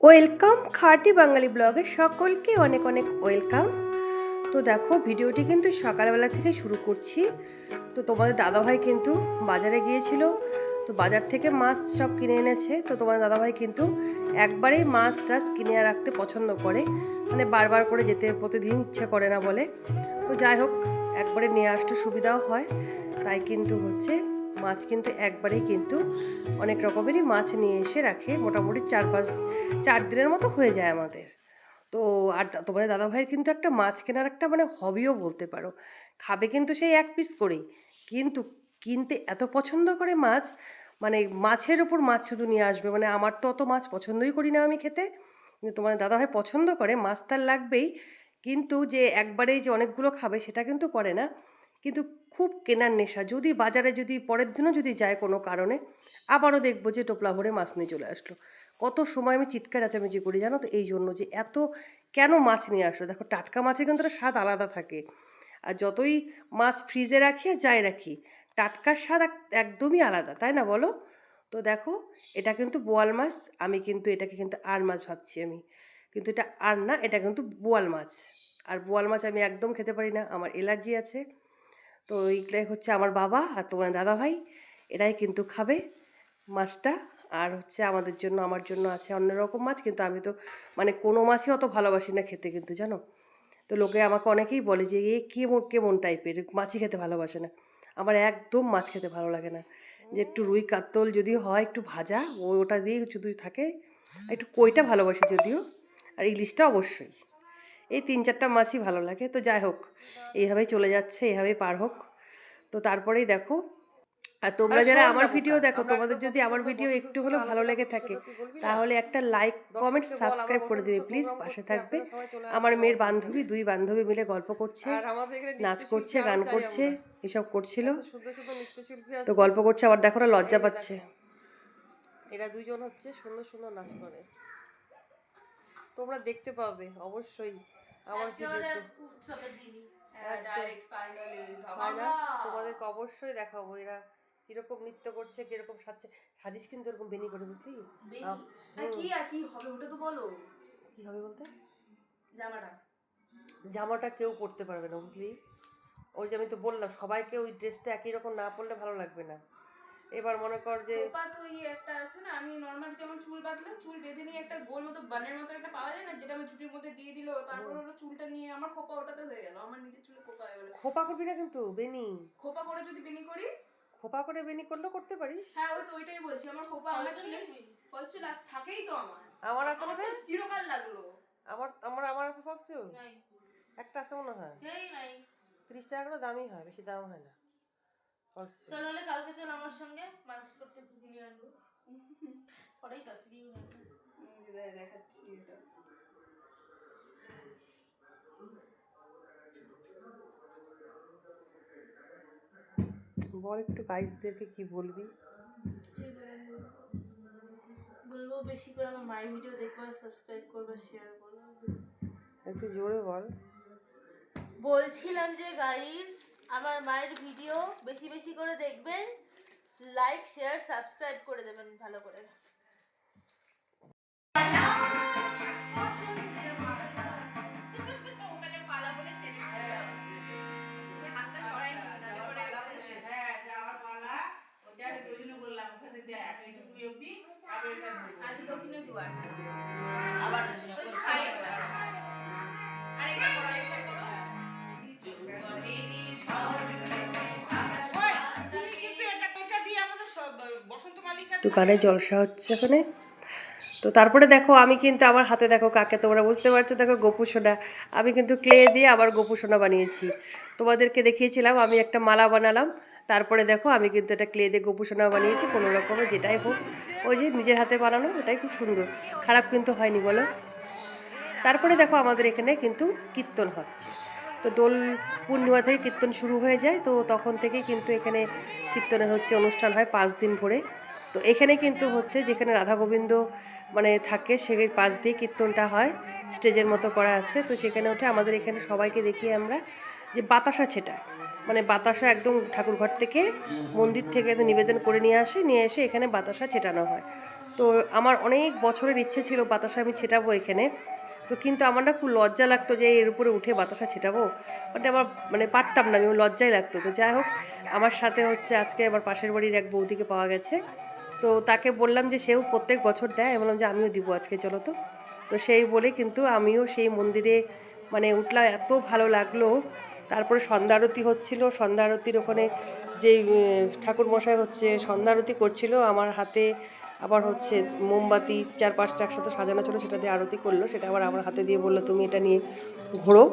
Welcome খাঁটি বাঙালি ব্লগে সকলকে অনেক অনেক ওয়েলকাম। তো দেখো, ভিডিওটি কিন্তু সকালবেলা থেকে শুরু করছি। তো তোমাদের দাদাভাই কিন্তু বাজারে গিয়েছিল। তো বাজার থেকে মাছ সব কিনে এনেছে। তো তোমাদের দাদাভাই কিন্তু একবারেই মাছ টাছ কিনে রাখতে পছন্দ করে। মানে বারবার করে যেতে, প্রতিদিন ইচ্ছে করে না বলে। তো যাই হোক, একবারে নিয়ে আসতে সুবিধাও হয়। তাই কিন্তু হচ্ছে মাছ কিন্তু একবারেই কিন্তু অনেক রকমেরই মাছ নিয়ে এসে রাখে। মোটামুটি চার পাঁচ চার দিনের মতো হয়ে যায় আমাদের। তো আর তোমাদের দাদাভাইয়ের কিন্তু একটা মাছ কেনার একটা মানে হবিও বলতে পারো। খাবে কিন্তু সেই এক পিস করেই। কিন্তু কিনতে এত পছন্দ করে মাছ মানে মাছের ওপর মাছ শুধু নিয়ে আসবে মানে আমার তো অত মাছ পছন্দই করি না আমি খেতে। কিন্তু তোমাদের দাদাভাই পছন্দ করে, মাছ তার লাগবেই। কিন্তু যে একবারেই যে অনেকগুলো খাবে সেটা কিন্তু করে না। কিন্তু খুব কেনার নেশা। যদি বাজারে যদি পরের দিনও যদি যায় কোনো কারণে, আবারও দেখব যে টোপলা ভরে মাছ নিয়ে চলে আসলো। কত সময় আমি চিৎকার আচামেচি করি জানো তো? এই জন্য যে এত কেন মাছ নিয়ে আসলো? দেখো, টাটকা মাছের কিন্তু একটা স্বাদ আলাদা থাকে। আর যতই মাছ ফ্রিজে রাখি আর যাই রাখি, টাটকার স্বাদ এক- একদমই আলাদা, তাই না বলো? তো দেখো, এটা কিন্তু বোয়াল মাছ, আমি কিন্তু এটাকে কিন্তু আর মাছ ভাবছি আমি। কিন্তু এটা আর না, এটা কিন্তু বোয়াল মাছ। আর বোয়াল মাছ আমি একদম খেতে পারি না, আমার অ্যালার্জি আছে। তো এইগুলাই হচ্ছে আমার বাবা আর তোমার দাদা ভাই। এরাই কিন্তু খাবে মাছটা আর হচ্ছে আমাদের জন্য, আমার জন্য আছে অন্যরকম মাছ, কিন্তু আমি তো মানে কোনো মাছই অত ভালোবাসি না খেতে কিন্তু, জানো? তো লোকে আমাকে অনেকেই বলে যে, এ কেমন কেমন টাইপের মাছই খেতে ভালোবাসে না। আমার একদম মাছ খেতে ভালো লাগে না। যে একটু রুই কাতল যদি হয় একটু ভাজা ওটা দিয়ে যদি থাকে, একটু কইটা ভালোবাসি যদিও, আর ইলিশটা অবশ্যই। এই তিন চারটা মাছই ভালো লাগে। তো যাই হোক এইভাবেই চলে যাচ্ছে এইভাবেই পার হোক। তো তারপরেই দেখো আর তোমরা যারা আমার ভিডিও দেখো তোমাদের যদি আমার ভিডিও একটু হলেও ভালো লেগে থাকে তাহলে একটা লাইক কমেন্ট সাবস্ক্রাইব করে দেবে প্লিজ পাশে থাকবে। আমার মেয়ের বান্ধবী দুই বান্ধবী মিলে গল্প করছে নাচ করছে গান করছে এসব করছিল। তো গল্প করছে আবার দেখো ওরা লজ্জা পাচ্ছে। এরা দুজন হচ্ছে সুন্দর সুন্দর নাচ করে। তোমরা দেখতে পাবে অবশ্যই। আমার হয় তোমাদেরকে অবশ্যই দেখাবো এরা কীরকম নৃত্য করছে কীরকম সাজছে। সাজিস কিন্তু এরকম বেনি করে বুঝলি? কি আর কি হবে ওটা তো বলো। কি হবে বলতে? জামাটা। জামাটা কেউ পরতে পারবে না বুঝলি? ওই যে আমি তো বললাম সবাইকে ওই ড্রেসটা একই রকম না পরলে ভালো লাগবে না। এবার মনে কর যে তো ইয়ে একটা আছে না আমি নর্মাল যেমন চুল বাঁধলাম চুল বেঁধে নিয়ে একটা গোল মতো বানের মতো একটা পাওয়া যায় না যেটা আমি ছুটির মধ্যে দিয়ে দিল তারপর হলো চুলটা নিয়ে আমার খোপা ওটাতে হয়ে গেল আমার নিজের চুলে খোপা হয়ে গেল। খোপা করবি না কিন্তু বেনি। খোপা করে যদি বেনি করি? খোপা করে বেনি করলেও করতে পারিস। হ্যাঁ ওই তো ওইটাই বলছি আমার খোপা আমার চুলে ফল চুল আর থাকেই তো আমার। আমার না চিরকাল লাগল। আমার আমার আমার আছে ফার্স্ট একটা আছে মনে হয়। তিরিশ টাকা করে দামই হয় বেশি দাম হয় না। চল হলে কালকে চল সঙ্গে মার্কেট করতে কিনে আনব পরেই তো ফ্রি দেখাচ্ছি এটা। বল একটু গাইজদেরকে কি বলবি? বলব বেশি করে আমার মায়ের ভিডিও দেখব সাবস্ক্রাইব করবে শেয়ার করবে। একটু জোরে বল। বলছিলাম যে গাইজ আমার মায়ের ভিডিও বেশি বেশি করে দেখবেন। লাইক শেয়ার সাবস্ক্রাইব করে দেবেন ভালো করে। ওখানে পালা। বলে শেষ তুমি হাতটা সরাই নিও নাহলে পরে আজ দক্ষিণ দুয়ার একটু গানে জলসা হচ্ছে ওখানে। তো তারপরে দেখো, আমি কিন্তু আমার হাতে দেখো কাকে তোমরা বুঝতে পারছ? দেখো গোপু সোনা। আমি কিন্তু ক্লে দিয়ে আবার গোপু সোনা বানিয়েছি। তোমাদেরকে দেখিয়েছিলাম, আমি একটা মালা বানালাম। তারপরে দেখো, আমি কিন্তু এটা ক্লে দিয়ে গোপু সোনা বানিয়েছি, কোনো রকমের যেটাই হোক। ওই যে নিজের হাতে বানানো এটাই খুব সুন্দর। খারাপ কিন্তু হয়নি বলো। তারপরে দেখো, আমাদের এখানে কিন্তু কীর্তন হচ্ছে। তো দোল পূর্ণিমা থেকে কীর্তন শুরু হয়ে যায়। তো তখন থেকেই কিন্তু এখানে কীর্তনের হচ্ছে অনুষ্ঠান হয় পাঁচ দিন ভরে। তো এখানে কিন্তু হচ্ছে যেখানে রাধা গোবিন্দ মানে থাকে, সেই পাশ দিয়ে কীর্তনটা হয়, স্টেজের মতো করা আছে। তো সেখানে উঠে আমাদের এখানে সবাইকে দেখিয়ে আমরা যে বাতাসা ছেটা মানে বাতাসা একদম ঠাকুরঘর থেকে মন্দির থেকে নিবেদন করে নিয়ে আসে, নিয়ে এসে এখানে বাতাসা ছেটানো হয়। তো আমার অনেক বছরের ইচ্ছে ছিল বাতাসা আমি ছেটাবো এখানে। তো কিন্তু আমার না খুব লজ্জা লাগতো যে এর উপরে উঠে বাতাসা ছেটাবো। মানে আমার মানে পারতাম না, আমি লজ্জাই লাগতো। তো যাই হোক, আমার সাথে হচ্ছে আজকে আমার পাশের বাড়ির এক বৌদিকে পাওয়া গেছে। তো তাকে বললাম যে সেও প্রত্যেক বছর দেয়। আমি বললাম যে আমিও দিব আজকে, চলো তো। তো সেই বলে কিন্তু আমিও সেই মন্দিরে মানে উঠলাম, এত ভালো লাগল। তারপরে সন্ধ্যা আরতি হচ্ছিল, সন্ধ্যা আরতির ওখানে যে ঠাকুর মশাই হচ্ছে সন্ধ্যা আরতি করছিল, আমার হাতে আবার হচ্ছে মোমবাতি, চার পাঁচটা একসাথে সাজানো ছিল, সেটা দিয়ে আরতি করল। সেটা আবার আমার হাতে দিয়ে বলল, তুমি এটা নিয়ে ঘোরো।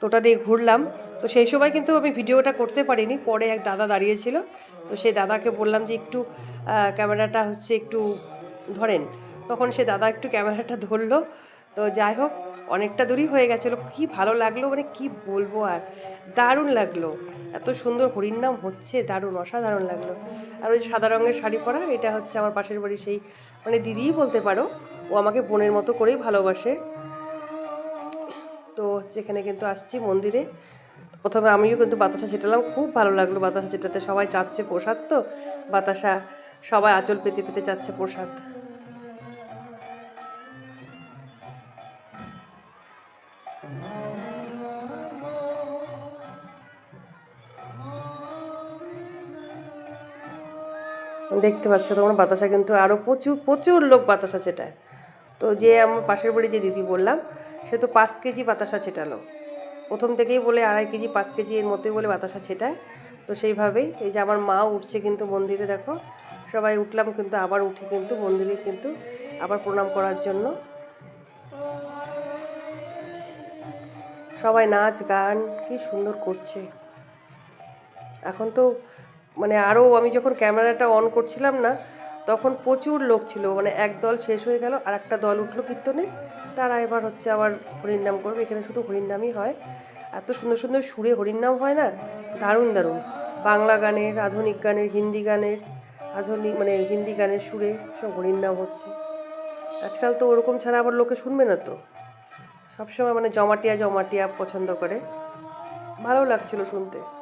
তো ওটা দিয়ে ঘুরলাম। তো সেই সময় কিন্তু আমি ভিডিওটা করতে পারিনি, পরে এক দাদা দাঁড়িয়েছিল। তো সেই দাদাকে বললাম যে একটু ক্যামেরাটা হচ্ছে একটু ধরেন। তখন সে দাদা একটু ক্যামেরাটা ধরলো। তো যাই হোক, অনেকটা দূরই হয়ে গেছিল। কি ভালো লাগল মানে কি বলব আর? দারুণ লাগল। এত সুন্দর হরির নাম হচ্ছে, দারুণ, অসাধারণ লাগল। আর ওই সাদা রঙের শাড়ি পরা, এটা হচ্ছে আমার পাশের বাড়ি সেই মানে দিদিই বলতে পারো, ও আমাকে বোনের মতো করেই ভালোবাসে। তো হচ্ছে এখানে কিন্তু আসছি মন্দিরে। প্রথমে আমিও কিন্তু বাতাসা ছেটালাম। খুব ভালো লাগল বাতাসা ছেটাতে। সবাই চাচ্ছে প্রসাদ তো? বাতাসা, সবাই আঁচল পেতে পেতে চাচ্ছে প্রসাদ। দেখতে পাচ্ছ তোমার, বাতাসা কিন্তু আরও প্রচুর প্রচুর লোক বাতাসা চেটায় তো যে আমার পাশের বাড়ি যে দিদি বললাম, সে তো পাঁচ কেজি বাতাসা ছেটালো। প্রথম থেকেই বলে আড়াই কেজি, পাঁচ কেজি এর মধ্যে বলে বাতাসা ছেটায়। তো সেইভাবেই এই যে আমার মা উঠছে কিন্তু মন্দিরে দেখো, সবাই উঠলাম কিন্তু আবার উঠে কিন্তু মন্দিরে কিন্তু আবার প্রণাম করার জন্য। সবাই নাচ, গান, কি সুন্দর করছে। এখন তো মানে আরও আমি যখন ক্যামেরাটা অন করছিলাম না, তখন প্রচুর লোক ছিল মানে এক দল শেষ হয়ে গেল আর একটা দল উঠল কীর্তনে। তারা এবার হচ্ছে আবার হরিনাম করবে। এখানে শুধু হরিনামই হয়। এত সুন্দর সুন্দর সুরে হরিনাম হয় না? দারুণ দারুণ। বাংলা গানের, আধুনিক গানের, হিন্দি গানের, আধুনিক মানে হিন্দি গানের সুরে সব হরিনাম হচ্ছে। আজকাল তো ওরকম ছাড়া আবার লোকে শুনবে না তো। সবসময় মানে জমাটিয়া জমাটিয়া পছন্দ করে। ভালো লাগছিল শুনতে।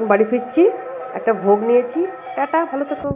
এখন বাড়ি ফিরছি একটা ভোগ নিয়েছি। টাটা ভালো থেকো।